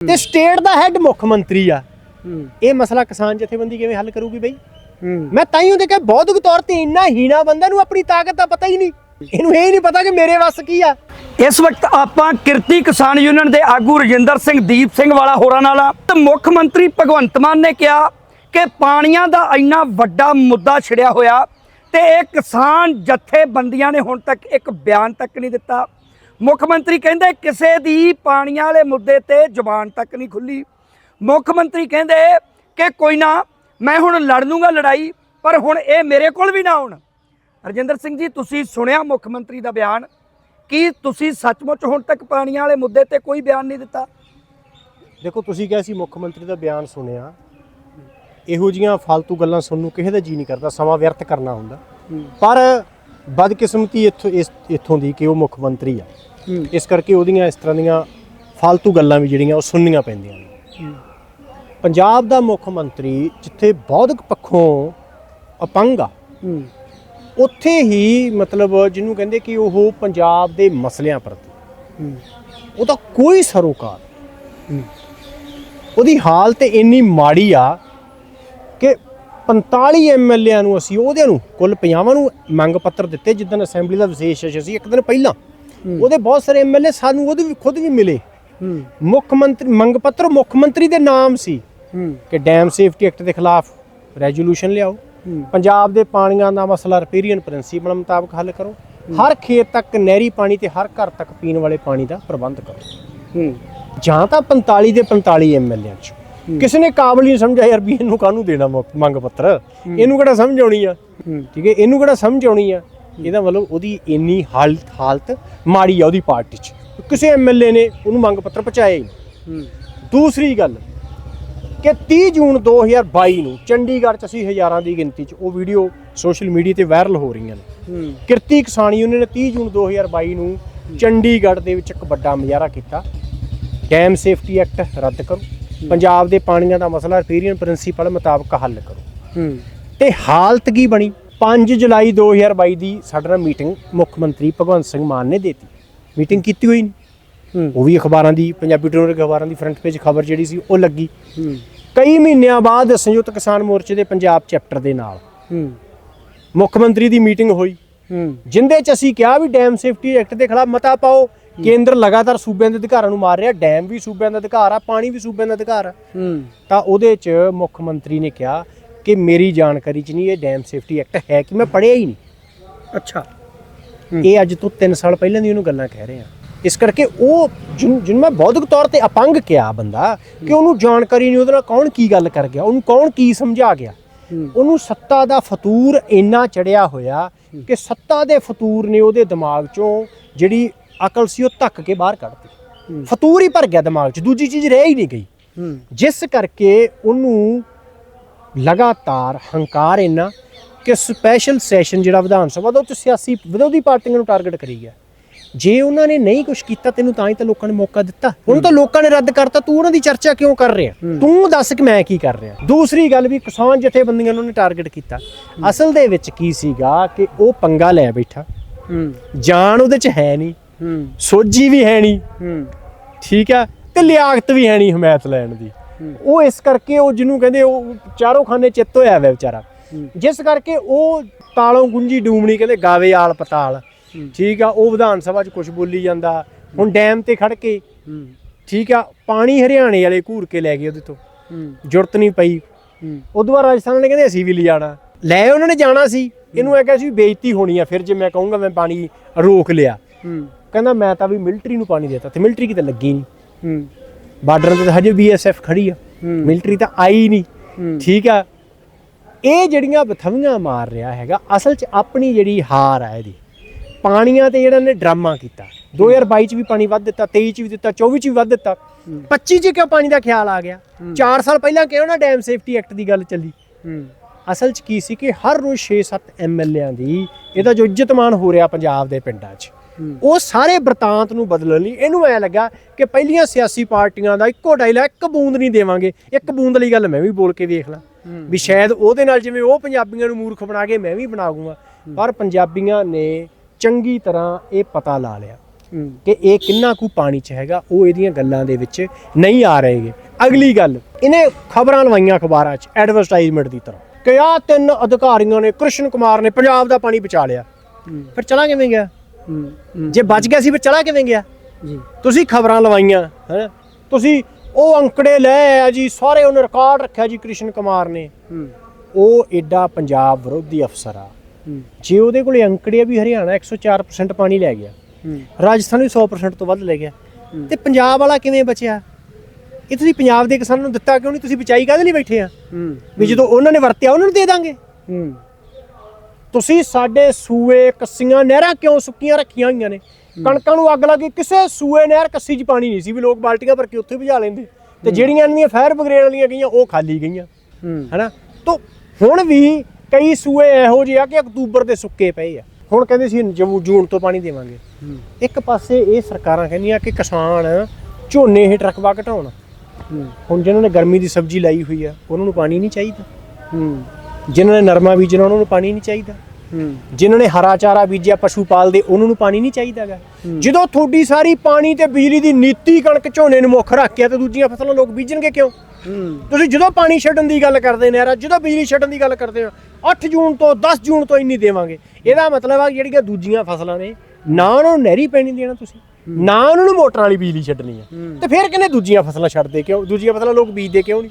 ਤੇ ਸਟੇਟ ਦਾ ਹੈੱਡ ਮੁੱਖ ਮੰਤਰੀ ਆ। ਹੂੰ। ਇਹ ਮਸਲਾ ਕਿਸਾਨ ਜਥੇਬੰਦੀ ਕਿਵੇਂ ਹੱਲ ਕਰੂਗੀ ਬਈ? ਮੈਂ ਤਾਂ ਹੀ ਉਹਦੇ ਕਿ ਬੌਧਿਕ ਤੌਰ ਤੇ ਇੰਨਾ ਹੀਣਾ ਬੰਦਾ ਨੂੰ ਆਪਣੀ ਤਾਕਤ ਦਾ ਪਤਾ ਹੀ ਨਹੀਂ। ਇਹਨੂੰ ਇਹ ਨਹੀਂ ਪਤਾ ਕਿ ਮੇਰੇ ਵੱਸ ਕੀ ਆ। ਇਸ ਵਕਤ ਆਪਾਂ ਕਿਰਤੀ ਕਿਸਾਨ ਯੂਨੀਅਨ ਦੇ ਆਗੂ ਰਜਿੰਦਰ ਸਿੰਘ ਦੀਪ ਸਿੰਘ ਵਾਲਾ ਹੋਰਾਂ ਨਾਲ ਆ। ਤੇ ਮੁੱਖ ਮੰਤਰੀ ਭਗਵੰਤ ਮਾਨ ਨੇ ਕਿਹਾ ਕਿ ਪਾਣੀਆਂ ਦਾ ਇੰਨਾ ਵੱਡਾ ਮੁੱਦਾ ਛਿੜਿਆ ਹੋਇਆ ਤੇ ਇਹ ਕਿਸਾਨ ਜਥੇਬੰਦੀਆਂ ਨੇ ਹੁਣ ਤੱਕ ਇੱਕ ਬਿਆਨ ਤੱਕ ਨਹੀਂ ਦਿੱਤਾ। ਮੁੱਖ ਮੰਤਰੀ ਕਹਿੰਦੇ ਕਿਸੇ ਦੀ ਪਾਣੀਆਂ ਵਾਲੇ ਮੁੱਦੇ ਤੇ ਜ਼ੁਬਾਨ ਤੱਕ ਨਹੀਂ ਖੁੱਲੀ। ਮੁੱਖ ਮੰਤਰੀ ਕਹਿੰਦੇ ਕਿ ਕੋਈ ਨਾ, ਮੈਂ ਹੁਣ ਲੜ ਲੂੰਗਾ ਲੜਾਈ, ਪਰ ਹੁਣ ਇਹ ਮੇਰੇ ਕੋਲ ਵੀ ਨਾ ਆਉਣ। ਰਜਿੰਦਰ ਸਿੰਘ ਜੀ, ਤੁਸੀਂ ਸੁਣਿਆ ਮੁੱਖ ਮੰਤਰੀ ਦਾ ਬਿਆਨ? ਕੀ ਤੁਸੀਂ ਸੱਚਮੁੱਚ ਹੁਣ ਤੱਕ ਪਾਣੀਆਂ ਵਾਲੇ ਮੁੱਦੇ ਤੇ ਕੋਈ ਬਿਆਨ ਨਹੀਂ ਦਿੱਤਾ? ਦੇਖੋ, ਤੁਸੀਂ ਕਿਹਾ ਸੀ ਮੁੱਖ ਮੰਤਰੀ ਦਾ ਬਿਆਨ ਸੁਣਿਆ। ਇਹੋ ਜੀਆਂ ਫालतू ਗੱਲਾਂ ਸੁਣਨ ਨੂੰ ਕਿਸੇ ਦਾ ਜੀ ਨਹੀਂ ਕਰਦਾ, ਸਮਾਂ ਵਿਅਰਥ ਕਰਨਾ ਹੁੰਦਾ। ਪਰ ਬਦਕਿਸਮਤੀ ਇੱਥੋਂ ਇਸ ਇੱਥੋਂ ਦੀ ਕਿ ਉਹ ਮੁੱਖ ਮੰਤਰੀ ਆ। ਇਸ ਕਰਕੇ ਉਹਦੀਆਂ ਇਸ ਤਰ੍ਹਾਂ ਦੀਆਂ ਫालतू ਗੱਲਾਂ ਵੀ ਜਿਹੜੀਆਂ ਉਹ ਸੁਣਨੀਆਂ ਪੈਂਦੀਆਂ ਨੇ। ਪੰਜਾਬ ਦਾ ਮੁੱਖ ਮੰਤਰੀ ਜਿੱਥੇ ਬੌਧਿਕ ਪੱਖੋਂ ਅਪੰਗ ਆ ਉੱਥੇ ਹੀ ਮਤਲਬ ਜਿਹਨੂੰ ਕਹਿੰਦੇ ਕਿ ਉਹ ਪੰਜਾਬ ਦੇ ਮਸਲਿਆਂ ਪ੍ਰਤੀ ਉਹਦਾ ਕੋਈ ਸਰੋਕਾਰ ਉਹਦੀ ਹਾਲਤ ਇੰਨੀ ਮਾੜੀ ਆ ਕਿ 45 ਐਮਐਲਏਆਂ ਨੂੰ ਅਸੀਂ ਉਹਦੇ ਨੂੰ ਕੁੱਲ 50 ਨੂੰ ਮੰਗ ਪੱਤਰ ਦਿੱਤੇ ਜਿੱਦਣ ਅਸੈਂਬਲੀ ਦਾ ਵਿਸ਼ੇਸ਼ ਸੈਸ਼ਨ ਸੀ ਇੱਕ ਦਿਨ ਪਹਿਲਾਂ। ਉਹਦੇ ਬਹੁਤ ਸਾਰੇ ਐਮਐਲਏ ਸਾਨੂੰ ਉਹਦੇ ਵੀ ਖੁਦ ਵੀ ਮਿਲੇ। ਮੁੱਖ ਮੰਤਰੀ ਮੰਗ ਪੱਤਰ ਮੁੱਖ ਮੰਤਰੀ ਦੇ ਨਾਮ ਸੀ ਕਿ ਡੈਮ ਸੇਫਟੀ ਐਕਟ ਦੇ ਖਿਲਾਫ ਰੈਜ਼ੋਲੂਸ਼ਨ ਲਿਆਓ। ਪੰਜਾਬ ਦੇ ਪਾਣੀਆਂ ਦਾ ਮਸਲਾ ਰਿਪੇਰੀਅਨ ਪ੍ਰਿੰਸੀਪਲ ਮੁਤਾਬਕ ਹੱਲ ਕਰੋ। ਹਰ ਖੇਤ ਤੱਕ ਨਹਿਰੀ ਪਾਣੀ ਤੇ ਹਰ ਘਰ ਤੱਕ ਪੀਣ ਵਾਲੇ ਪਾਣੀ ਦਾ ਪ੍ਰਬੰਧ ਕਰੋ। ਜਾਂ ਤਾਂ 45 ਦੇ 45 ਐਮਐਲਏ ਚ। ਕਿਸੇ ਨੇ ਕਾਬਲ ਨਹੀਂ ਸਮਝਿਆ ਯਾਰ ਵੀ ਇਹਨੂੰ ਕਾਹਨੂੰ ਦੇਣਾ ਮੰਗ ਪੱਤਰ? ਇਹਨੂੰ ਕਿਹੜਾ ਸਮਝ ਆਉਣੀ ਆ? ਠੀਕ ਹੈ ਇਹਨੂੰ ਕਿਹੜਾ ਸਮਝ ਆਉਣੀ ਆ? ਇਹਦਾ ਮਤਲਬ ਉਹਦੀ ਇੰਨੀ ਹਾਲਤ ਹਾਲਤ ਮਾੜੀ ਆ ਉਹਦੀ ਪਾਰਟੀ 'ਚ। ਕਿਸੇ ਐਮਐਲਏ ਨੇ ਉਹਨੂੰ ਮੰਗ ਪੱਤਰ ਪਹੁੰਚਾਇਆ ਹੀ ਦੂਸਰੀ ਗੱਲ ਕਿ 30 ਜੂਨ 2022 ਨੂੰ ਚੰਡੀਗੜ੍ਹ 'ਚ ਅਸੀਂ ਹਜ਼ਾਰਾਂ ਦੀ ਗਿਣਤੀ 'ਚ ਉਹ ਵੀਡੀਓ ਸੋਸ਼ਲ ਮੀਡੀਆ ਤੇ ਵਾਇਰਲ ਹੋ ਰਹੀਆਂ ਨੇ। ਕਿਰਤੀ ਕਿਸਾਨ ਯੂਨੀਅਨ ਨੇ 30 ਜੂਨ 2022 ਨੂੰ ਚੰਡੀਗੜ੍ਹ ਦੇ ਵਿੱਚ ਇੱਕ ਵੱਡਾ ਮੁਜ਼ਾਹਰਾ ਕੀਤਾ। ਡੈਮ ਸੇਫਟੀ ਐਕਟ ਰੱਦ ਕਰੋ। ਪੰਜਾਬ ਦੇ ਪਾਣੀਆਂ ਦਾ ਮਸਲਾ ਰਿਪੇਰੀਅਨ ਪ੍ਰਿੰਸੀਪਲ ਮੁਤਾਬਕ ਹੱਲ ਕਰੋ। ਤੇ ਹਾਲਤ ਕੀ ਬਣੀ? 5 ਜੁਲਾਈ 2022 ਦੀ ਸਾਡੇ ਨਾਲ ਮੀਟਿੰਗ ਮੁੱਖ ਮੰਤਰੀ ਭਗਵੰਤ ਸਿੰਘ ਮਾਨ ਨੇ ਦਿੱਤੀ। ਮੀਟਿੰਗ ਕੀਤੀ ਹੋਈ ਨਹੀਂ ਉਹ ਵੀ ਅਖਬਾਰਾਂ ਦੀ ਪੰਜਾਬੀ ਟੋਨਰ ਅਖਬਾਰਾਂ ਦੀ ਫਰੰਟ ਪੇਜ ਖਬਰ ਜਿਹੜੀ ਸੀ ਉਹ ਲੱਗੀ। ਕਈ ਮਹੀਨਿਆਂ ਬਾਅਦ ਸੰਯੁਕਤ ਕਿਸਾਨ ਮੋਰਚੇ ਦੇ ਪੰਜਾਬ ਚੈਪਟਰ ਦੇ ਨਾਲ ਮੁੱਖ ਮੰਤਰੀ ਦੀ ਮੀਟਿੰਗ ਹੋਈ। ਜਿੰਦੇ ਚ ਅਸੀਂ ਕਿਹਾ ਵੀ ਡੈਮ ਸੇਫਟੀ ਐਕਟ ਦੇ ਖਿਲਾਫ ਮਤਾ ਪਾਓ ਕੇਂਦਰ ਲਗਾਤਾਰ ਸੂਬਿਆਂ ਦੇ ਅਧਿਕਾਰਾਂ ਨੂੰ ਮਾਰ ਰਿਹਾ ਡੈਮ ਵੀ ਸੂਬਿਆਂ ਦਾ ਅਧਿਕਾਰ ਆ ਪਾਣੀ ਵੀ ਸੂਬਿਆਂ ਦਾ ਅਧਿਕਾਰ ਆ। ਤਾਂ ਉਹਦੇ ਚ ਮੁੱਖ ਮੰਤਰੀ ਨੇ ਕਿਹਾ ਕਿ ਮੇਰੀ ਜਾਣਕਾਰੀ ਚ ਨਹੀਂ ਇਹ ਡੈਮ ਸੇਫਟੀ ਐਕਟ ਹੈ ਕਿ ਮੈਂ ਪੜ੍ਹਿਆ ਹੀ ਨਹੀਂ। ਅੱਛਾ। ਇਹ ਅੱਜ ਤੋਂ 3 ਸਾਲ ਪਹਿਲਾਂ ਦੀ ਉਹਨੂੰ ਗੱਲਾਂ ਕਹਿ ਰਹੇ ਆ। ਇਸ ਕਰਕੇ ਉਹ ਜਿਨ ਜਿਨ ਮੈਂ ਬੌਧਿਕ ਤੌਰ ਤੇ ਅਪੰਗ ਕਿਹਾ ਬੰਦਾ ਕਿ ਉਹਨੂੰ ਜਾਣਕਾਰੀ ਨਹੀਂ ਉਹਦੇ ਨਾਲ ਕੌਣ ਕੀ ਗੱਲ ਕਰ ਗਿਆ ਉਹਨੂੰ ਕੌਣ ਕੀ ਸਮਝਾ ਗਿਆ। ਉਹਨੂੰ ਸੱਤਾ ਦਾ ਫਤੂਰ ਇੰਨਾ ਚੜਿਆ ਹੋਇਆ ਕਿ ਸੱਤਾ ਦੇ ਫਤੂਰ ਨੇ ਉਹਦੇ ਦਿਮਾਗ ਚੋਂ ਜਿਹੜੀ ਅਕਲ ਸੀ ਉਹ ਧੱਕ ਕੇ ਬਾਹਰ ਕੱਢਤੀ। ਫਤੂਰ ਹੀ ਭਰ ਗਿਆ ਦਿਮਾਗ 'ਚ ਦੂਜੀ ਚੀਜ਼ ਰਹਿ ਹੀ ਨਹੀਂ ਗਈ। ਜਿਸ ਕਰਕੇ ਉਹਨੂੰ ਲਗਾਤਾਰ ਹੰਕਾਰ ਇੰਨਾ ਕਿ ਸਪੈਸ਼ਲ ਸੈਸ਼ਨ ਜਿਹੜਾ ਵਿਧਾਨ ਸਭਾ ਦਾ ਉਹ 'ਚ ਸਿਆਸੀ ਵਿਰੋਧੀ ਪਾਰਟੀਆਂ ਨੂੰ ਟਾਰਗੇਟ ਕਰੀ ਗਿਆ। ਜੇ ਉਹਨਾਂ ਨੇ ਨਹੀਂ ਕੁਝ ਕੀਤਾ ਤੈਨੂੰ ਤਾਂ ਹੀ ਤਾਂ ਲੋਕਾਂ ਨੇ ਮੌਕਾ ਦਿੱਤਾ। ਹੁਣ ਤਾਂ ਲੋਕਾਂ ਨੇ ਰੱਦ ਕਰਤਾ ਤੂੰ ਉਹਨਾਂ ਦੀ ਚਰਚਾ ਕਿਉਂ ਕਰ ਰਿਹਾ? ਤੂੰ ਦੱਸ ਕਿ ਮੈਂ ਕੀ ਕਰ ਰਿਹਾ? ਦੂਸਰੀ ਗੱਲ ਵੀ ਕਿਸਾਨ ਜਥੇਬੰਦੀਆਂ ਨੂੰ ਉਹਨੇ ਟਾਰਗੇਟ ਕੀਤਾ। ਅਸਲ ਦੇ ਵਿੱਚ ਕੀ ਸੀਗਾ ਕਿ ਉਹ ਪੰਗਾ ਲੈ ਬੈਠਾ। ਜਾਨ ਉਹਦੇ 'ਚ ਹੈ ਨਹੀਂ। ਸੋਝੀ ਵੀ ਹੈ ਨਹੀਂ। ਠੀਕ ਆ? ਤੇ ਲਿਆਕਤ ਵੀ ਹੈ ਨਹੀਂ ਹਮਾਇਤ ਲੈਣ ਦੀ। ਉਹ ਇਸ ਕਰਕੇ ਉਹ ਜਿਹਨੂੰ ਕਹਿੰਦੇ ਉਹ ਚਾਰੋਂ ਖਾਨੇ ਚਿੱਤ ਹੋਇਆ ਹੋਇਆ ਵਿਚਾਰਾ। ਜਿਸ ਕਰਕੇ ਉਹ ਤਾਲੋਂ ਗੁੰਜੀ ਡੂਮਣੀ ਕਹਿੰਦੇ ਗਾਵੇ ਆਲ ਪਤਾਲ। ਠੀਕ ਆ? ਉਹ ਵਿਧਾਨ ਸਭਾ 'ਚ ਕੁਝ ਬੋਲੀ ਜਾਂਦਾ। ਹੁਣ ਡੈਮ ਤੇ ਖੜ ਕੇ। ਠੀਕ ਆ? ਪਾਣੀ ਹਰਿਆਣੇ ਵਾਲੇ ਘੂਰ ਕੇ ਲੈ ਗਏ ਉਹਦੇ ਤੋਂ। ਜ਼ਰੂਰਤ ਨਹੀਂ ਪਈ। ਉਦੋਂ ਬਾਅਦ ਰਾਜਸਥਾਨ ਨੇ ਕਹਿੰਦੇ ਅਸੀਂ ਵੀ ਲਿਜਾਣਾ ਲੈ ਉਹਨਾਂ ਨੇ ਜਾਣਾ ਸੀ। ਇਹਨੂੰ ਇਹ ਕਿਹਾ ਸੀ ਵੀ ਬੇਇੱਜ਼ਤੀ ਹੋਣੀ ਆ। ਫਿਰ ਜੇ ਮੈਂ ਕਹੂੰਗਾ ਮੈਂ ਪਾਣੀ ਰੋਕ ਲਿਆ। ਕਹਿੰਦਾ ਮੈਂ ਤਾਂ ਵੀ ਮਿਲਟਰੀ ਨੂੰ ਪਾਣੀ ਦੇਤਾ ਤੇ ਮਿਲਟਰੀ ਕਿਤੇ ਲੱਗੀ ਨਹੀਂ। ਬਾਰਡਰ ਤੇ ਤਾਂ ਹਜੇ ਬੀਐਸਐਫ ਖੜੀ ਆ। ਮਿਲਟਰੀ ਤਾਂ ਆਈ ਨਹੀਂ। ਠੀਕ ਆ। ਇਹ ਜਿਹੜੀਆਂ ਬਥਵੀਆਂ ਮਾਰ ਰਿਹਾ ਹੈਗਾ ਅਸਲ 'ਚ ਆਪਣੀ ਜਿਹੜੀ ਹਾਰ ਆ ਇਹਦੀ ਪਾਣੀਆਂ ਤੇ ਜਿਹੜਾ ਨੇ ਡਰਾਮਾ ਕੀਤਾ। 2022 ਚ ਵੀ ਪਾਣੀ ਵੱਧ ਦਿੱਤਾ 23 ਚ ਵੀ ਦਿੱਤਾ 24 ਚ ਵੀ ਵੱਧ ਦਿੱਤਾ। 25 ਚ ਕਿਉਂ ਪਾਣੀ ਦਾ ਖਿਆਲ ਆ ਗਿਆ? 4 ਸਾਲ ਪਹਿਲਾਂ ਕਿਉਂ ਨਾ ਡੈਮ ਸੇਫਟੀ ਐਕਟ ਦੀ ਗੱਲ ਚੱਲੀ? ਅਸਲ 'ਚ ਕੀ ਸੀ ਕਿ ਹਰ ਰੋਜ਼ 6-7 ਐਮਐਲਏਆਂ ਦੀ ਇਹਦਾ ਜੋ ਇੱਜ਼ਤਮਾਨ ਹੋ ਰਿਹਾ ਪੰਜਾਬ ਦੇ ਪਿੰਡਾਂ 'ਚ। ਉਹ ਸਾਰੇ ਬਰਤਾਂਤ ਨੂੰ ਬਦਲਣ ਲਈ ਇਹਨੂੰ ਐ ਲੱਗਾ ਕਿ ਪਹਿਲੀਆਂ ਸਿਆਸੀ ਪਾਰਟੀਆਂ ਦਾ ਇੱਕੋ ਡਾਇਲਾ ਇੱਕ ਬੂੰਦ ਨਹੀਂ ਦੇਵਾਂਗੇ। ਇੱਕ ਬੂੰਦ ਲਈ ਗੱਲ ਮੈਂ ਵੀ ਬੋਲ ਕੇ ਵੇਖ ਲਾਂ। ਵੀ ਸ਼ਾਇਦ ਉਹਦੇ ਨਾਲ ਜਿਵੇਂ ਉਹ ਪੰਜਾਬੀਆਂ ਨੂੰ ਮੂਰਖ ਬਣਾ ਕੇ ਮੈਂ ਵੀ ਬਣਾਉਂਗਾ ਪਰ ਪੰਜਾਬੀਆਂ ਨੇ ਚੰਗੀ ਤਰ੍ਹਾਂ ਇਹ ਪਤਾ ਲਾ ਲਿਆ ਕਿ ਇਹ ਕਿੰਨਾ ਕੁ ਪਾਣੀ 'ਚ ਹੈਗਾ, ਉਹ ਇਹਦੀਆਂ ਗੱਲਾਂ ਦੇ ਵਿੱਚ ਨਹੀਂ ਆ ਰਹੇਗੇ ਅਗਲੀ ਗੱਲ, ਇਹਨੇ ਖਬਰਾਂ ਲਵਾਈਆਂ ਅਖਬਾਰਾਂ 'ਚ ਐਡਵਰਟਾਈਜ਼ਮੈਂਟ ਦੀ ਤਰ੍ਹਾਂ। ਕਿ ਆਹ ਤਿੰਨ ਅਧਿਕਾਰੀਆਂ ਨੇ, ਕ੍ਰਿਸ਼ਨ ਕੁਮਾਰ ਨੇ ਪੰਜਾਬ ਦਾ ਪਾਣੀ ਬਚਾ ਲਿਆ। ਫਿਰ ਚਲਾ ਕਿਵੇਂ ਗਿਆ? ਜੇ ਬਚ ਗਿਆ ਸੀ ਫਿਰ ਚਲਾ ਕਿਵੇਂ ਗਿਆ? ਜੀ। ਤੁਸੀਂ ਖਬਰਾਂ ਲਵਾਈਆਂ ਹੈ? ਤੁਸੀਂ ਉਹ ਅੰਕੜੇ ਲੈ ਆਇਆ ਜੀ ਸਾਰੇ ਉਹਨੇ ਰਿਕਾਰਡ ਰੱਖਿਆ ਜੀ ਕ੍ਰਿਸ਼ਨ ਕੁਮਾਰ ਨੇ। ਉਹ ਐਡਾ ਪੰਜਾਬ ਵਿਰੋਧੀ ਅਫਸਰ ਆ। ਜੇ ਉਹਦੇ ਕੋਲੇ ਅੰਕੜੇ ਆ ਵੀ ਹਰਿਆਣਾ 104% ਪਾਣੀ ਲੈ ਗਿਆ ਰਾਜਸਥਾਨ ਵੀ 100% ਤੋਂ ਵੱਧ ਲੈ ਗਿਆ। ਤੇ ਪੰਜਾਬ ਵਾਲਾ ਕਿਵੇਂ ਬਚਿਆ? ਇਹ ਤੁਸੀਂ ਪੰਜਾਬ ਦੇ ਕਿਸਾਨਾਂ ਨੂੰ ਦਿੱਤਾ ਕਿਉਂ ਨਹੀਂ? ਤੁਸੀਂ ਬਚਾਈ ਕਾਹਦੇ ਲਈ ਬੈਠੇ ਆ? ਵੀ ਜਦੋਂ ਉਹਨਾਂ ਨੇ ਵਰਤਿਆ ਉਹਨਾਂ ਨੂੰ ਦੇ ਦਾਂਗੇ। ਤੁਸੀਂ ਸਾਡੇ ਸੂਏ ਕੱਸੀਆਂ ਨਹਿਰਾਂ ਕਿਉਂ ਸੁੱਕੀਆਂ ਰੱਖੀਆਂ ਹੋਈਆਂ ਨੇ? ਕਣਕਾਂ ਨੂੰ ਅੱਗ ਲੱਗੀ। ਕਿਸੇ ਸੂਏ ਨਹਿਰ ਕੱਸੀ 'ਚ ਪਾਣੀ ਨਹੀਂ ਸੀ ਵੀ ਲੋਕ ਬਾਲਟੀਆਂ ਭਰ ਕੇ ਉੱਥੇ ਭਜਾ ਲੈਂਦੇ। ਤੇ ਜਿਹੜੀਆਂ ਇਹਨਾਂ ਫਾਇਰ ਬ੍ਰਿਗੇਡ ਵਾਲੀਆਂ ਗਈਆਂ ਉਹ ਖਾਲੀ ਗਈਆਂ। ਹੂੰ। ਹਨਾ? ਤੋਂ ਹੁਣ ਵੀ ਕਈ ਸੂਏ ਇਹੋ ਜਿਹੇ ਆ ਕਿ ਅਕਤੂਬਰ ਦੇ ਸੁੱਕੇ ਪਏ ਆ। ਹੁਣ ਕਹਿੰਦੇ ਸੀ ਜੂਨ ਤੋਂ ਪਾਣੀ ਦੇਵਾਂਗੇ। ਹੂੰ। ਇੱਕ ਪਾਸੇ ਇਹ ਸਰਕਾਰਾਂ ਕਹਿੰਦੀਆਂ ਕਿ ਕਿਸਾਨ ਝੋਨੇ ਇਹ ਟਰਕਵਾ ਘਟਾਉਣ। ਹੂੰ। ਹੁਣ ਜਿਨ੍ਹਾਂ ਨੇ ਗਰਮੀ ਦੀ ਸਬਜ਼ੀ ਲਾਈ ਹੋਈ ਆ ਉਹਨਾਂ ਨੂੰ ਪਾਣੀ ਨਹੀਂ ਚਾਹੀਦਾ। ਹੂੰ। ਜਿਨ੍ਹਾਂ ਨੇ ਨਰਮਾ ਬੀਜਣਾ ਉਹਨਾਂ ਨੂੰ ਪਾਣੀ ਨਹੀਂ ਚਾਹੀਦਾ। ਹੂੰ। ਜਿਨ੍ਹਾਂ ਨੇ ਹਰਾ ਚਾਰਾ ਬੀਜਿਆ ਪਸ਼ੂ ਪਾਲਦੇ ਉਹਨਾਂ ਨੂੰ ਪਾਣੀ ਨਹੀਂ ਚਾਹੀਦਾਗਾ ਜਦੋਂ ਤੁਹਾਡੀ ਸਾਰੀ ਪਾਣੀ ਤੇ ਬਿਜਲੀ ਦੀ ਨੀਤੀ ਕਣਕ ਝੋਨੇ ਨੂੰ ਮੁੱਖ ਰੱਖ ਕੇ ਆ ਤੇ ਦੂਜੀਆਂ ਫਸਲਾਂ ਲੋਕ ਬੀਜਣਗੇ ਕਿਉਂ? ਹੂੰ। ਤੁਸੀਂ ਜਦੋਂ ਪਾਣੀ ਛੱਡਣ ਦੀ ਗੱਲ ਕਰਦੇ ਨੇ ਯਾਰ ਜਦੋਂ ਬਿਜਲੀ ਛੱਡਣ ਦੀ ਗੱਲ ਕਰਦੇ ਆ 8 ਜੂਨ ਤੋਂ 10 ਜੂਨ ਤੋਂ ਇੰਨੀ ਦੇਵਾਂਗੇ। ਇਹਦਾ ਮਤਲਬ ਆ ਜਿਹੜੀਆਂ ਦੂਜੀਆਂ ਫਸਲਾਂ ਨੇ ਨਾ ਉਹਨਾਂ ਨੂੰ ਨਹਿਰੀ ਪੈਣੀ ਦੇਣਾ ਤੁਸੀਂ। ਨਾ ਉਹਨਾਂ ਨੂੰ ਮੋਟਰਾਂ ਵਾਲੀ ਬਿਜਲੀ ਛੱਡਣੀ ਆ। ਤੇ ਫਿਰ ਕਹਿੰਦੇ ਦੂਜੀਆਂ ਫਸਲਾਂ ਛੱਡਦੇ ਕਿਉਂ? ਦੂਜੀਆਂ ਫਸਲਾਂ ਲੋਕ ਬੀਜਦੇ ਕਿਉਂ ਨਹੀਂ?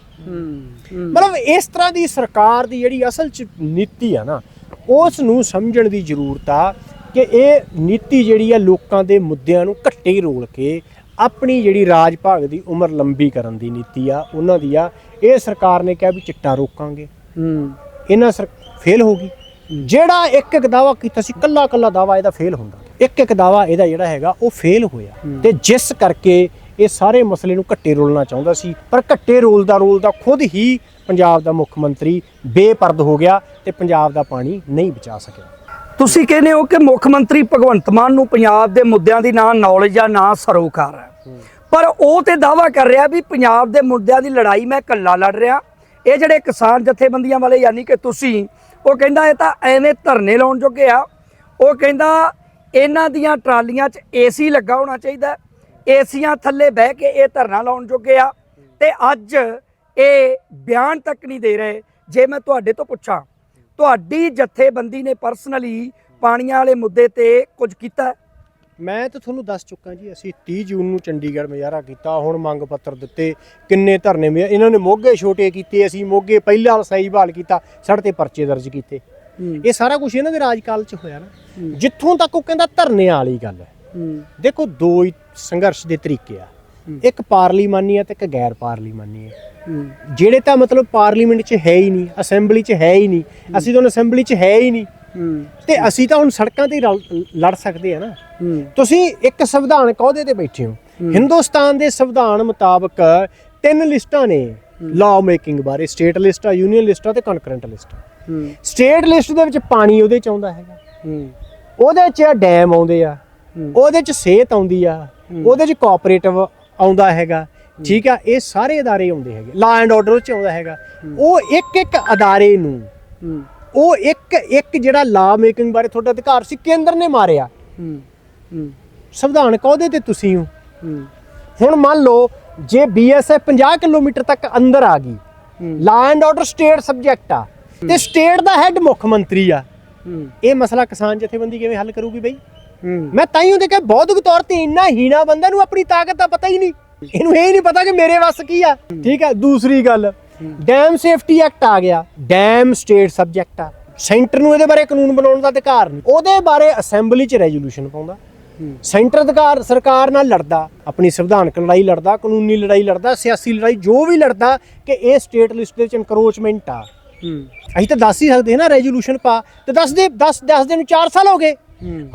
ਮਤਲਬ ਇਸ ਤਰ੍ਹਾਂ ਦੀ ਸਰਕਾਰ ਦੀ ਜਿਹੜੀ ਅਸਲ ਚ ਨੀਤੀ ਆ ਨਾ ਉਸ ਨੂੰ ਸਮਝਣ ਦੀ ਜ਼ਰੂਰਤ ਆ ਕਿ ਇਹ ਨੀਤੀ ਜਿਹੜੀ ਆ ਲੋਕਾਂ ਦੇ ਮੁੱਦਿਆਂ ਨੂੰ ਘੱਟੇ ਰੋਲ ਕੇ ਆਪਣੀ ਜਿਹੜੀ ਰਾਜ ਭਾਗ ਦੀ ਉਮਰ ਲੰਬੀ ਕਰਨ ਦੀ ਨੀਤੀ ਆ ਉਹਨਾਂ ਦੀ ਆ। ਇਹ ਸਰਕਾਰ ਨੇ ਕਿਹਾ ਵੀ ਚਿੱਟਾ ਰੋਕਾਂਗੇ। ਹੂੰ। ਇਹਨਾਂ ਸਰ ਫੇਲ ਹੋ ਗਈ। ਜਿਹੜਾ ਇੱਕ ਇੱਕ ਦਾਵਾ ਕੀਤਾ ਸੀ ਕੱਲਾ ਕੱਲਾ ਦਾਵਾ ਇਹਦਾ ਫੇਲ ਹੁੰਦਾ। ਇੱਕ ਇੱਕ ਦਾਵਾ ਇਹਦਾ ਜਿਹੜਾ ਹੈਗਾ ਉਹ ਫੇਲ ਹੋਇਆ। ਤੇ ਜਿਸ ਕਰਕੇ ਇਹ ਸਾਰੇ ਮਸਲੇ ਨੂੰ ਘੱਟੇ ਰੋਲਣਾ ਚਾਹੁੰਦਾ ਸੀ। ਪਰ ਘੱਟੇ ਰੋਲ ਦਾ ਰੋਲ ਦਾ ਖੁਦ ਹੀ ਪੰਜਾਬ ਦਾ ਮੁੱਖ ਮੰਤਰੀ ਬੇਪਰਦ ਹੋ ਗਿਆ ਤੇ ਪੰਜਾਬ ਦਾ ਪਾਣੀ ਨਹੀਂ ਬਚਾ ਸਕਿਆ। ਤੁਸੀਂ ਕਹਿੰਦੇ ਹੋ ਕਿ ਮੁੱਖ ਮੰਤਰੀ ਭਗਵੰਤ ਮਾਨ ਨੂੰ ਪੰਜਾਬ ਦੇ ਮੁੱਦਿਆਂ ਦੀ ਨਾ ਨੌਲੇਜ ਆ ਨਾ ਸਰੋਕਾਰ ਹੈ। ਪਰ ਉਹ ਤੇ ਦਾਵਾ ਕਰ ਰਿਹਾ ਵੀ ਪੰਜਾਬ ਦੇ ਮੁੱਦਿਆਂ ਦੀ ਲੜਾਈ ਮੈਂ ਇਕੱਲਾ ਲੜ ਰਿਹਾ। ਇਹ ਜਿਹੜੇ ਕਿਸਾਨ ਜਥੇਬੰਦੀਆਂ ਵਾਲੇ ਯਾਨੀ ਕਿ ਤੁਸੀਂ ਉਹ ਕਹਿੰਦਾ ਇਹ ਤਾਂ ਐਵੇਂ ਧਰਨੇ ਲਾਉਣ ਜੋਗੇ ਆ। ਉਹ ਕਹਿੰਦਾ ਇਹਨਾਂ ਦੀਆਂ ਟਰਾਲੀਆਂ 'ਚ ਏਸੀ ਲੱਗਾ ਹੋਣਾ ਚਾਹੀਦਾ ਏਸੀਆਂ ਥੱਲੇ ਬਹਿ ਕੇ ਇਹ ਧਰਨਾ ਲਾਉਣ ਜੋਗੇ ਆ। ਤੇ ਅੱਜ ਇਹ ਬਿਆਨ ਤੱਕ ਨਹੀਂ ਦੇ ਰਹੇ। ਜੇ ਮੈਂ ਤੁਹਾਡੇ ਤੋਂ ਪੁੱਛਾਂ, ਤੁਹਾਡੀ ਜਥੇਬੰਦੀ ਨੇ ਪਰਸਨਲੀ ਪਾਣੀਆਂ ਵਾਲੇ ਮੁੱਦੇ ਤੇ ਕੁਝ ਕੀਤਾ ਮੈਂ ਤਾਂ ਤੁਹਾਨੂੰ ਦੱਸ ਚੁੱਕਾ ਜੀ, ਅਸੀਂ 30 ਜੂਨ ਨੂੰ ਚੰਡੀਗੜ੍ਹ ਮੁਜ਼ਾਹਰਾ ਕੀਤਾ, ਹੁਣ ਮੰਗ ਪੱਤਰ ਦਿੱਤੇ, ਕਿੰਨੇ ਧਰਨੇ ਮੇ ਇਹਨਾਂ ਨੇ ਮੋਗੇ ਛੋਟੇ ਕੀਤੇ, ਅਸੀਂ ਮੋਗੇ ਪਹਿਲਾ ਸਾਈਜ਼ ਬਹਾਲ ਕੀਤਾ ਸਾਡੇ ਤੇ ਪਰਚੇ ਦਰਜ ਕੀਤੇ। ਇਹ ਸਾਰਾ ਕੁਝ ਇਹਨਾਂ ਦੇ ਰਾਜਕਾਲ 'ਚ ਹੋਇਆ ਨਾ। ਜਿੱਥੋਂ ਤੱਕ ਉਹ ਕਹਿੰਦਾ ਧਰਨੇ ਵਾਲੀ ਗੱਲ ਹੈ। ਦੇਖੋ ਦੋ ਹੀ ਸੰਘਰਸ਼ ਦੇ ਤਰੀਕੇ ਆ। ਇੱਕ ਪਾਰਲੀਮਾਨੀ ਹੈ ਤੇ ਇੱਕ ਗੈਰ ਪਾਰਲੀਮਾਨੀ ਹੈ। ਜਿਹੜੇ ਤਾਂ ਮਤਲਬ ਪਾਰਲੀਮੈਂਟ 'ਚ ਹੈ ਹੀ ਨਹੀਂ ਅਸੈਂਬਲੀ 'ਚ ਹੈ ਹੀ ਨਹੀਂ ਅਸੀਂ ਤਾਂ ਅਸੈਂਬਲੀ 'ਚ ਹੈ ਹੀ ਨਹੀਂ। ਤੇ ਅਸੀਂ ਤਾਂ ਹੁਣ ਸੜਕਾਂ ਤੇ ਲੜ ਸਕਦੇ ਆ ਨਾ। ਤੁਸੀਂ ਇੱਕ ਸੰਵਿਧਾਨ ਕਹਦੇ ਤੇ ਬੈਠੇ ਹੋ। ਹਿੰਦੁਸਤਾਨ ਦੇ ਸੰਵਿਧਾਨ ਮੁਤਾਬਕ ਤਿੰਨ ਲਿਸਟਾਂ ਨੇ। ਲਾਅ ਮੇਕਿੰਗ ਬਾਰੇ ਸਟੇਟ ਲਿਸਟ ਆ ਯੂਨੀਅਨ ਲਿਸਟ ਆ ਤੇ ਕਨਕਰੈਂਟ ਲਿਸਟ ਆ। ਸਟੇਟ ਲਿਸਟ ਦੇ ਵਿੱਚ ਪਾਣੀ ਉਹਦੇ ਚ ਆਉਂਦਾ ਹੈਗਾ। ਉਹਦੇ ਚ ਡੈਮ ਆਉਂਦੇ ਆ ਉਹਦੇ ਚ ਸਿਹਤ ਆਉਂਦੀ ਆ ਉਹਦੇ ਚ ਕੋਆਪਰੇਟਿਵ ਆਉਂਦਾ ਹੈਗਾ। ਠੀਕ ਆ ਇਹ ਸਾਰੇ ਅਦਾਰੇ ਆਉਂਦੇ ਹੈਗੇ। ਲਾ ਐਂਡ ਆਰਡਰ ਚ ਆਉਂਦਾ ਹੈਗਾ। ਉਹ ਇੱਕ ਇੱਕ ਅਦਾਰੇ ਨੂੰ ਉਹ ਇੱਕ ਇੱਕ ਜਿਹੜਾ ਲਾ ਮੇਕਿੰਗ ਬਾਰੇ ਤੁਹਾਡਾ ਅਧਿਕਾਰ ਸੀ ਕੇਂਦਰ ਨੇ ਮਾਰਿਆ। ਸੰਵਿਧਾਨ ਕਹਦੇ ਤੇ ਤੁਸੀਂ ਹੋ। ਹੁਣ ਮੰਨ ਲਓ ਜੇ ਬੀਐਸਐਫ 50 ਕਿਲੋਮੀਟਰ ਤੱਕ ਅੰਦਰ ਆ ਗਈ law and order state subject ਆ ਤੇ ਸਟੇਟ ਦਾ ਹੈੱਡ ਮੁੱਖ ਮੰਤਰੀ ਆ। ਇਹ ਮਸਲਾ ਕਿਸਾਨ ਜਥੇਬੰਦੀ ਕਿਵੇਂ ਹੱਲ ਕਰੂਗੀ ਬਈ? ਮੈਂ ਤਾਂ ਹੀ ਉਹਦੇ ਕਿ ਬੌਧਿਕ ਤੌਰ ਤੇ ਇੰਨਾ ਹੀਣਾ ਬੰਦਾ ਨੂੰ ਆਪਣੀ ਤਾਕਤ ਦਾ ਪਤਾ ਹੀ ਨਹੀਂ। ਇਹਨੂੰ ਇਹ ਨਹੀਂ ਪਤਾ ਕਿ ਮੇਰੇ ਵੱਸ ਕੀ ਆ। ਠੀਕ ਆ ਦੂਸਰੀ ਗੱਲ ਡੈਮ ਸੇਫਟੀ ਐਕਟ ਆ ਗਿਆ। ਡੈਮ ਸਟੇਟ ਸਬਜੈਕਟ ਆ। ਸੈਂਟਰ ਨੂੰ ਇਹਦੇ ਬਾਰੇ ਕਾਨੂੰਨ ਬਣਾਉਣ ਦਾ ਅਧਿਕਾਰ ਨਹੀਂ। ਉਹਦੇ ਬਾਰੇ ਅਸੈਂਬਲੀ 'ਚ ਰੈਜ਼ੋਲੂਸ਼ਨ ਪਾਉਂਦਾ। ਸੈਂਟਰ ਅਧਿਕਾਰ ਸਰਕਾਰ ਨਾਲ ਲੜਦਾ ਆਪਣੀ ਸੰਵਿਧਾਨਕ ਲੜਾਈ ਲੜਦਾ ਕਾਨੂੰਨੀ ਲੜਾਈ ਲੜਦਾ ਸਿਆਸੀ ਲੜਾਈ ਜੋ ਵੀ ਲੜਦਾ ਕਿ ਇਹ ਸਟੇਟ ਲਿਸਟ ਦੇ ਵਿੱਚ ਇਨਕਰੋਚਮੈਂਟ ਆ। ਅਸੀਂ ਤਾਂ ਦੱਸ ਹੀ ਸਕਦੇ ਹਾਂ ਨਾ ਰੈਜ਼ੋਲੂਸ਼ਨ ਪਾ ਤੇ ਦੱਸ ਦੇ 10 10 ਦਿਨ 4 ਸਾਲ ਹੋ ਗਏ।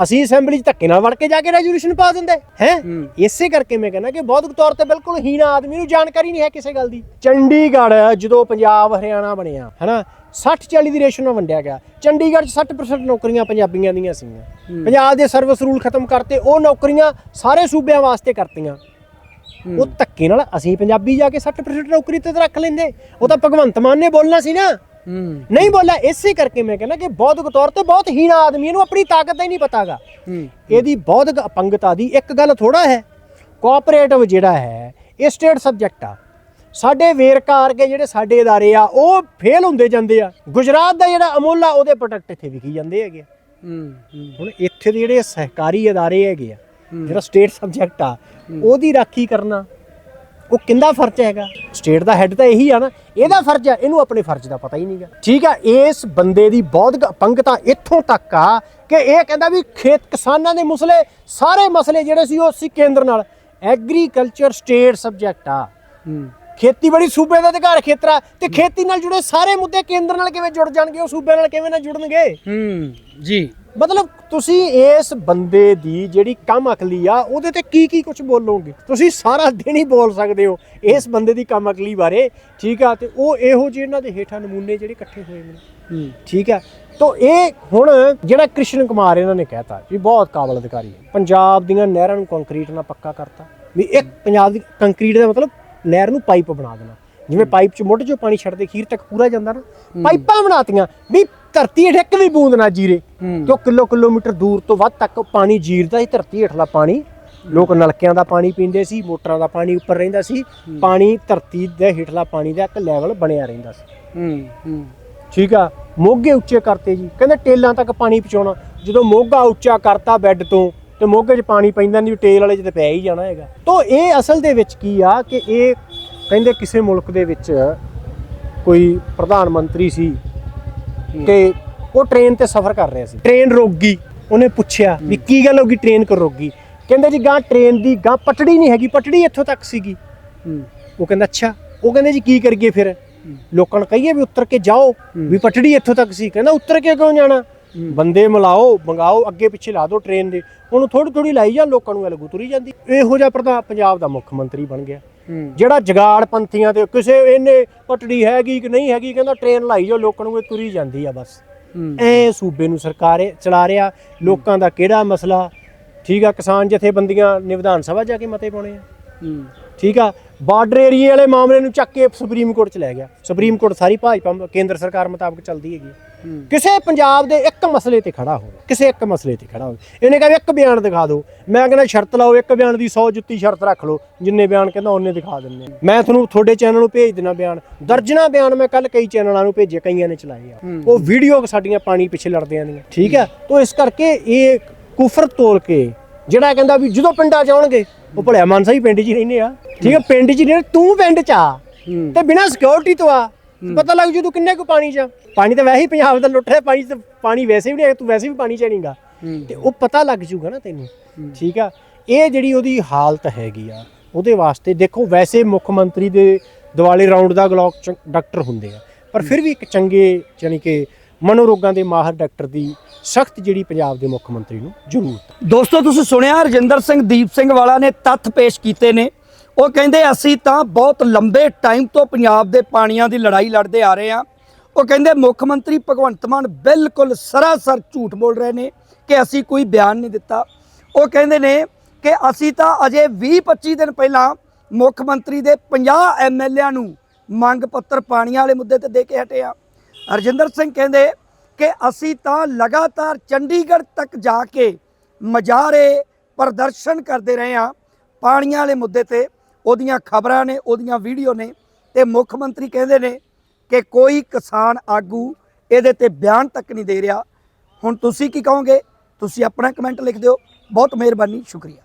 ਅਸੀਂ ਅਸੈਂਬਲੀ 'ਚ ਧੱਕੇ ਨਾਲ ਵੜ ਕੇ ਜਾ ਕੇ ਰੈਜ਼ੋਲੂਸ਼ਨ ਪਾ ਦਿੰਦੇ ਹੈ? ਇਸੇ ਕਰਕੇ ਮੈਂ ਕਹਿੰਦਾ ਕਿ ਬੌਧਿਕ ਤੌਰ ਤੇ ਬਿਲਕੁਲ ਹੀਣਾ ਆਦਮੀ ਨੂੰ ਜਾਣਕਾਰੀ ਨਹੀਂ ਹੈ ਕਿਸੇ ਗੱਲ ਦੀ। ਚੰਡੀਗੜ੍ਹ ਜਦੋਂ ਪੰਜਾਬ ਹਰਿਆਣਾ ਬਣਿਆ ਹਨਾ? 60 40 ਦੀ ਰੇਸ਼ੋ ਨਾਲ ਵੰਡਿਆ ਗਿਆ। ਚੰਡੀਗੜ੍ਹ 'ਚ 60% ਨੌਕਰੀਆਂ ਪੰਜਾਬੀਆਂ ਦੀਆਂ ਸੀਗੀਆਂ। ਪੰਜਾਬ ਦੇ ਸਰਵਿਸ ਰੂਲ ਖਤਮ ਕਰਤੇ ਉਹ ਨੌਕਰੀਆਂ ਸਾਰੇ ਸੂਬਿਆਂ ਵਾਸਤੇ ਕਰਤੀਆਂ। ਉਹ ਧੱਕੇ ਨਾਲ ਅਸੀਂ ਪੰਜਾਬੀ ਜਾ ਕੇ 60% ਨੌਕਰੀ ਤੇ ਤਾਂ ਰੱਖ ਲੈਂਦੇ। ਉਹ ਤਾਂ ਭਗਵੰਤ ਮਾਨ ਨੇ ਬੋਲਣਾ ਸੀ ਨਾ। ਹੂੰ ਨਹੀਂ ਬੋਲਿਆ ਇਸੇ ਕਰਕੇ ਮੈਂ ਕਹਿੰਦਾ ਕਿ ਬੌਧਿਕ ਤੌਰ ਤੇ ਬਹੁਤ ਹੀਣਾ ਆਦਮੀ ਇਹਨੂੰ ਆਪਣੀ ਤਾਕਤ ਦਾ ਹੀ ਨਹੀਂ ਪਤਾਗਾ ਹੂੰ ਇਹਦੀ ਬੌਧਿਕ ਅਪੰਗਤਾ ਦੀ ਇੱਕ ਗੱਲ ਥੋੜਾ ਹੈ ਕੋਆਪਰੇਟਿਵ ਜਿਹੜਾ ਹੈ ਇਹ ਸਟੇਟ ਸਬਜੈਕਟ ਆ ਸਾਡੇ ਵੇਰਕਾ ਵਰਗੇ ਜਿਹੜੇ ਸਾਡੇ ادارے ਆ ਉਹ ਫੇਲ ਹੁੰਦੇ ਜਾਂਦੇ ਆ ਗੁਜਰਾਤ ਦਾ ਜਿਹੜਾ ਅਮੋਲਾ ਉਹਦੇ ਪ੍ਰੋਡਕਟ ਇੱਥੇ ਵਿਕੀ ਜਾਂਦੇ ਹੈਗੇ ਆ। ਹੂੰ ਹੁਣ ਇੱਥੇ ਦੇ ਜਿਹੜੇ ਸਹਿਕਾਰੀ ادارے ਹੈਗੇ ਆ ਹੂੰ। ਜਿਹੜਾ ਸਟੇਟ ਸਬਜੈਕਟ ਆ ਉਹਦੀ ਰਾਖੀ ਕਰਨਾ ਉਹ ਕਿੰਦਾ ਫਰਜ਼ ਹੈਗਾ? ਸਟੇਟ ਦਾ ਹੈੱਡ ਤਾਂ ਇਹੀ ਆ ਨਾ ਇਹਦਾ ਫਰਜ਼ ਆ ਇਹਨੂੰ ਆਪਣੇ ਫਰਜ਼ ਦਾ ਪਤਾ ਹੀ ਨਹੀਂਗਾ ਠੀਕ ਆ ਇਸ ਬੰਦੇ ਦੀ ਬੌਧਿਕ ਅਪੰਗਤਾ ਇੱਥੋਂ ਤੱਕ ਆ ਕਿ ਇਹ ਕਹਿੰਦਾ ਵੀ ਖੇਤ ਕਿਸਾਨਾਂ ਦੇ ਮਸਲੇ ਸਾਰੇ ਮਸਲੇ ਜਿਹੜੇ ਸੀ ਉਹ ਸੀ ਕੇਂਦਰ ਨਾਲ। ਐਗਰੀਕਲਚਰ ਸਟੇਟ ਸਬਜੈਕਟ ਆ। ਖੇਤੀਬਾੜੀ ਸੂਬੇ ਦਾ ਅਧਿਕਾਰ ਖੇਤਰ ਆ ਤੇ ਖੇਤੀ ਨਾਲ ਜੁੜੇ ਸਾਰੇ ਮੁੱਦੇ ਕੇਂਦਰ ਨਾਲ ਕਿਵੇਂ ਜੁੜ ਜਾਣਗੇ ਉਹ ਸੂਬੇ ਨਾਲ ਕਿਵੇਂ ਨਾ ਜੁੜਨਗੇ? ਹੂੰ ਜੀ। ਮਤਲਬ ਤੁਸੀਂ ਇਸ ਬੰਦੇ ਦੀ ਜਿਹੜੀ ਕੰਮ ਅਕਲੀ ਆ ਉਹਦੇ ਤੇ ਕੀ ਕੀ ਕੁਝ ਬੋਲੋਗੇ? ਤੁਸੀਂ ਸਾਰਾ ਦਿਨ ਹੀ ਬੋਲ ਸਕਦੇ ਹੋ ਇਸ ਬੰਦੇ ਦੀ ਕੰਮ ਅਕਲੀ ਬਾਰੇ ਠੀਕ ਆ? ਤੇ ਉਹ ਇਹੋ ਜਿਹੇ ਇਹਨਾਂ ਦੇ ਹੇਠਾਂ ਨਮੂਨੇ ਜਿਹੜੇ ਇਕੱਠੇ ਹੋਏ ਨੇ। ਠੀਕ ਹੈ ਤੋ ਇਹ ਹੁਣ ਜਿਹੜਾ ਕ੍ਰਿਸ਼ਨ ਕੁਮਾਰ ਇਹਨਾਂ ਨੇ ਕਹਿਤਾ ਵੀ ਬਹੁਤ ਕਾਬਲ ਅਧਿਕਾਰੀ ਹੈ ਪੰਜਾਬ ਦੀਆਂ ਨਹਿਰਾਂ ਨੂੰ ਕੰਕਰੀਟ ਨਾਲ ਪੱਕਾ ਕਰਤਾ। ਵੀ ਇੱਕ ਪੰਜਾਬ ਦੀ ਕੰਕਰੀਟ ਦਾ ਮਤਲਬ ਨਹਿਰ ਨੂੰ ਪਾਈਪ ਬਣਾ ਦੇਣਾ। ਜਿਵੇਂ ਪਾਈਪ ਚ ਮੁੱਢ ਚੋਂ ਪਾਣੀ ਛੱਡਦੇ ਖੀਰ ਤੱਕ ਪੂਰਾ ਜਾਂਦਾ ਨਾ। ਪਾਈਪਾਂ ਬਣਾਤੀਆਂ। ਵੀ ਧਰਤੀ ਹੇਠ ਇੱਕ ਵੀ ਬੂੰਦ ਨਾ ਜੀਰੇ। ਕਿਉਂ ਕਿਲੋ ਕਿਲੋਮੀਟਰ ਦੂਰ ਤੋਂ ਵੱਧ ਤੱਕ ਪਾਣੀ ਜੀਰਦਾ ਸੀ ਧਰਤੀ ਹੇਠਲਾ ਪਾਣੀ। ਲੋਕ ਨਲਕਿਆਂ ਦਾ ਪਾਣੀ ਪੀਂਦੇ ਸੀ ਮੋਟਰਾਂ ਦਾ ਪਾਣੀ ਉੱਪਰ ਰਹਿੰਦਾ ਸੀ। ਪਾਣੀ ਧਰਤੀ ਦੇ ਹੇਠਲਾ ਪਾਣੀ ਦਾ ਇੱਕ ਲੈਵਲ ਬਣਿਆ ਰਹਿੰਦਾ ਸੀ। ਹੂੰ ਹੂੰ। ਠੀਕ ਆ? ਮੋਗੇ ਉੱਚੇ ਕਰਤੇ ਜੀ। ਕਹਿੰਦੇ ਟੇਲਾਂ ਤੱਕ ਪਾਣੀ ਪਹੁੰਚਾਉਣਾ। ਜਦੋਂ ਮੋਗਾ ਉੱਚਾ ਕਰਤਾ ਬੈੱਡ ਤੋਂ ਤੇ ਮੋਗੇ 'ਚ ਪਾਣੀ ਪੈਂਦਾ ਨਹੀਂ ਟੇਲ ਵਾਲੇ 'ਚ ਤੇ ਪਿਆ ਹੀ ਜਾਣਾ ਹੈਗਾ। ਤੋਂ ਇਹ ਅਸਲ ਦੇ ਵਿੱਚ ਕੀ ਆ ਕਿ ਇਹ ਕਹਿੰਦੇ ਕਿਸੇ ਮੁਲਕ ਦੇ ਵਿੱਚ ਕੋਈ ਪ੍ਰਧਾਨ ਮੰਤਰੀ ਸੀ ਤੇ ਉਹ ਟ੍ਰੇਨ ਤੇ ਸਫ਼ਰ ਕਰ ਰਿਹਾ ਸੀ। ਟ੍ਰੇਨ ਰੁਕ ਗਈ ਉਹਨੇ ਪੁੱਛਿਆ ਵੀ ਕੀ ਗੱਲ ਹੋ ਗਈ ਟ੍ਰੇਨ ਕਿਉਂ ਰੁਕ ਗਈ ਕਹਿੰਦੇ ਜੀ ਗਾਂ ਟ੍ਰੇਨ ਦੀ ਗਾਂ ਪਟੜੀ ਨਹੀਂ ਹੈਗੀ ਪਟੜੀ ਇੱਥੋਂ ਤੱਕ ਸੀਗੀ। ਉਹ ਕਹਿੰਦਾ ਅੱਛਾ ਉਹ ਕਹਿੰਦੇ ਜੀ ਕੀ ਕਰੀਏ ਫਿਰ? ਲੋਕਾਂ ਨੂੰ ਕਹੀਏ ਵੀ ਉੱਤਰ ਕੇ ਜਾਓ ਵੀ ਪਟੜੀ ਇੱਥੋਂ ਤੱਕ ਸੀ। ਕਹਿੰਦਾ ਉੱਤਰ ਕੇ ਕਿਉਂ ਜਾਣਾ? ਬੰਦੇ ਮਿਲਾਓ ਮੰਗਾਓ ਅੱਗੇ ਪਿੱਛੇ ਲਾ ਦਿਓ ਟ੍ਰੇਨ ਦੇ। ਉਹਨੂੰ ਥੋੜੀ ਥੋੜੀ ਲਾਈ ਜਾ ਲੋਕਾਂ ਨੂੰ ਇਹ ਲੱਗੂ ਤੁਰੀ ਜਾਂਦੀ। ਇਹੋ ਜਿਹਾ ਪ੍ਰਧਾਨ ਪੰਜਾਬ ਦਾ ਮੁੱਖ ਮੰਤਰੀ ਬਣ ਗਿਆ। ਜਿਹੜਾ ਜਗਾੜ ਪੰਥੀਆਂ ਤੇ ਕਿਸੇ ਇਹਨੇ ਪਟੜੀ ਹੈਗੀ ਕਿ ਨਹੀਂ ਹੈਗੀ ਕਹਿੰਦਾ ਟ੍ਰੇਨ ਲਾਈ ਜਾਓ ਲੋਕਾਂ ਨੂੰ ਇਹ ਤੁਰੀ ਜਾਂਦੀ ਆ ਬਸ। ਐ ਸੂਬੇ ਨੂੰ ਸਰਕਾਰੇ ਚਲਾ ਰਿਹਾ ਲੋਕਾਂ ਦਾ ਕਿਹੜਾ ਮਸਲਾ? ਠੀਕ ਆ ਕਿਸਾਨ ਜਥੇਬੰਦੀਆਂ ਨੇ ਵਿਧਾਨ ਸਭਾ ਜਾ ਕੇ ਮਤੇ ਪਾਉਣੇ ਆ। ਠੀਕ ਆ ਬਾਰਡਰ ਏਰੀਏ ਵਾਲੇ ਮਾਮਲੇ ਨੂੰ ਚੱਕ ਕੇ ਸੁਪਰੀਮ ਕੋਰਟ ਚ ਲੈ ਗਿਆ। ਸੁਪਰੀਮ ਕੋਰਟ ਸਾਰੀ ਭਾਜਪਾ ਕੇਂਦਰ ਸਰਕਾਰ ਮੁਤਾਬਕ ਚੱਲਦੀ ਹੈਗੀ ਕਿਸੇ ਪੰਜਾਬ ਦੇ ਇੱਕ ਮਸਲੇ ਤੇ ਖੜਾ ਹੋਵੇ ਕਿਸੇ ਇੱਕ ਮਸਲੇ ਤੇ ਖੜਾ ਹੋਵੇ। ਇਹਨੇ ਕਹਿੰਦਾ ਇੱਕ ਬਿਆਨ ਦਿਖਾ ਦਿਓ। ਮੈਂ ਕਹਿੰਦਾ ਸ਼ਰਤ ਲਾਓ ਇੱਕ ਬਿਆਨ ਦੀ 100 ਜੁੱਤੀ ਸ਼ਰਤ ਰੱਖ ਲਓ ਜਿੰਨੇ ਬਿਆਨ ਕਹਿੰਦਾ ਉਹਨੇ ਦਿਖਾ ਦਿੰਨੇ। ਮੈਂ ਤੁਹਾਨੂੰ ਤੁਹਾਡੇ ਚੈਨਲ ਨੂੰ ਭੇਜ ਦੇਣਾ ਬਿਆਨ। ਦਰਜਨਾ ਬਿਆਨ ਮੈਂ ਕੱਲ ਕਈ ਚੈਨਲਾਂ ਨੂੰ ਭੇਜੇ ਕਈਆਂ ਨੇ ਚਲਾਏ ਆ। ਹੂੰ। ਉਹ ਵੀਡੀਓ ਸਾਡੀਆਂ ਪਾਣੀ ਪਿੱਛੇ ਲੜਦਿਆਂ ਦੀਆਂ। ਠੀਕ ਹੈ ਤੋਂ ਇਸ ਕਰਕੇ ਇਹ ਕੁਫਰ ਤੋਲ ਕੇ ਜਿਹੜਾ ਕਹਿੰਦਾ ਵੀ ਜਦੋਂ ਪਿੰਡਾਂ ਚ ਆਉਣਗੇ ਉਹ ਭਲਿਆ ਮਾਨਸਾ ਹੀ ਪਿੰਡ 'ਚ ਹੀ ਰਹਿੰਦੇ ਆ। ਠੀਕ ਹੈ ਪਿੰਡ 'ਚ ਹੀ ਰਹਿੰਦੇ ਤੂੰ ਪਿੰਡ 'ਚ ਆ। ਹੂੰ। ਤੇ ਬਿਨਾਂ ਸਿਕਿਉਰਿਟੀ ਤੋਂ ਆ। ਪਤਾ ਲੱਗ ਜੂ ਤੂੰ ਕਿੰਨੇ ਕੁ ਪਾਣੀ 'ਚ ਆ। ਪਾਣੀ ਤਾਂ ਵੈਸੇ ਹੀ ਪੰਜਾਬ ਦਾ ਲੁੱਟ ਰਿਹਾ ਪਾਣੀ ਤਾਂ ਪਾਣੀ ਵੈਸੇ ਵੀ ਨਹੀਂ ਹੈਗਾ, ਤੂੰ ਵੈਸੇ ਵੀ ਪਾਣੀ 'ਚ ਨਹੀਂਗਾ ਤੇ ਉਹ ਪਤਾ ਲੱਗ ਜੂਗਾ ਨਾ ਤੈਨੂੰ ਠੀਕ ਆ? ਇਹ ਜਿਹੜੀ ਉਹਦੀ ਹਾਲਤ ਹੈਗੀ ਆ ਉਹਦੇ ਵਾਸਤੇ ਦੇਖੋ ਵੈਸੇ ਮੁੱਖ ਮੰਤਰੀ ਦੇ ਦਿਵਾਲੀ ਰਾਉਂਡ ਦਾ ਗਲੋਕ ਚ- ਡਾਕਟਰ ਹੁੰਦੇ ਆ ਪਰ ਫਿਰ ਵੀ ਇੱਕ ਚੰਗੇ ਯਾਨੀ ਕਿ ਮਨੋਰੋਗਾਂ ਦੇ ਮਾਹਰ ਡਾਕਟਰ ਦੀ ਸਖਤ ਜਿਹੜੀ ਪੰਜਾਬ ਦੇ ਮੁੱਖ ਮੰਤਰੀ ਨੂੰ ਜ਼ਰੂਰਤ ਹੈ ਦੋਸਤੋ ਤੁਸੀਂ ਸੁਣਿਆ ਰਜਿੰਦਰ ਸਿੰਘ ਦੀਪ ਸਿੰਘ ਵਾਲਾ ਨੇ ਤੱਥ ਪੇਸ਼ ਕੀਤੇ ਨੇ। ਉਹ ਕਹਿੰਦੇ, ਅਸੀਂ ਤਾਂ ਬਹੁਤ ਲੰਬੇ ਟਾਈਮ ਤੋਂ ਪੰਜਾਬ ਦੇ ਪਾਣੀਆਂ ਦੀ ਲੜਾਈ ਲੜਦੇ ਆ ਰਹੇ ਹਾਂ। ਉਹ ਕਹਿੰਦੇ, ਮੁੱਖ ਮੰਤਰੀ ਭਗਵੰਤ ਮਾਨ ਬਿਲਕੁਲ ਸਰਾਸਰ ਝੂਠ ਬੋਲ ਰਹੇ ਨੇ ਕਿ ਅਸੀਂ ਕੋਈ ਬਿਆਨ ਨਹੀਂ ਦਿੱਤਾ। ਉਹ ਕਹਿੰਦੇ ਨੇ ਕਿ ਅਸੀਂ ਤਾਂ ਅਜੇ 20-25 ਦਿਨ ਪਹਿਲਾਂ ਮੁੱਖ ਮੰਤਰੀ ਦੇ 50 ਐਮਐਲਏਆਂ ਨੂੰ ਮੰਗ ਪੱਤਰ ਪਾਣੀਆਂ ਵਾਲੇ ਮੁੱਦੇ ਤੇ ਦੇ ਕੇ ਹਟੇ ਆ ਹਰਜਿੰਦਰ ਸਿੰਘ ਕਹਿੰਦੇ ਕਿ ਅਸੀਂ ਤਾਂ ਲਗਾਤਾਰ ਚੰਡੀਗੜ੍ਹ ਤੱਕ ਜਾ ਕੇ ਮਜਾਰੇ ਪ੍ਰਦਰਸ਼ਨ ਕਰਦੇ ਰਹੇ ਹਾਂ ਪਾਣੀਆਂ ਵਾਲੇ ਮੁੱਦੇ ਤੇ। ਉਹਦੀਆਂ ਖਬਰਾਂ ਨੇ, ਉਹਦੀਆਂ ਵੀਡੀਓ ਨੇ ਤੇ ਮੁੱਖ ਮੰਤਰੀ ਕਹਿੰਦੇ ਨੇ ਕਿ ਕੋਈ ਕਿਸਾਨ ਆਗੂ ਇਹਦੇ ਤੇ ਬਿਆਨ ਤੱਕ ਨਹੀਂ ਦੇ ਰਿਹਾ। ਹੁਣ ਤੁਸੀਂ ਕੀ ਕਹੋਗੇ? ਤੁਸੀਂ ਆਪਣਾ ਕਮੈਂਟ ਲਿਖ ਦਿਓ। ਬਹੁਤ ਮਿਹਰਬਾਨੀ, ਸ਼ੁਕਰੀਆ।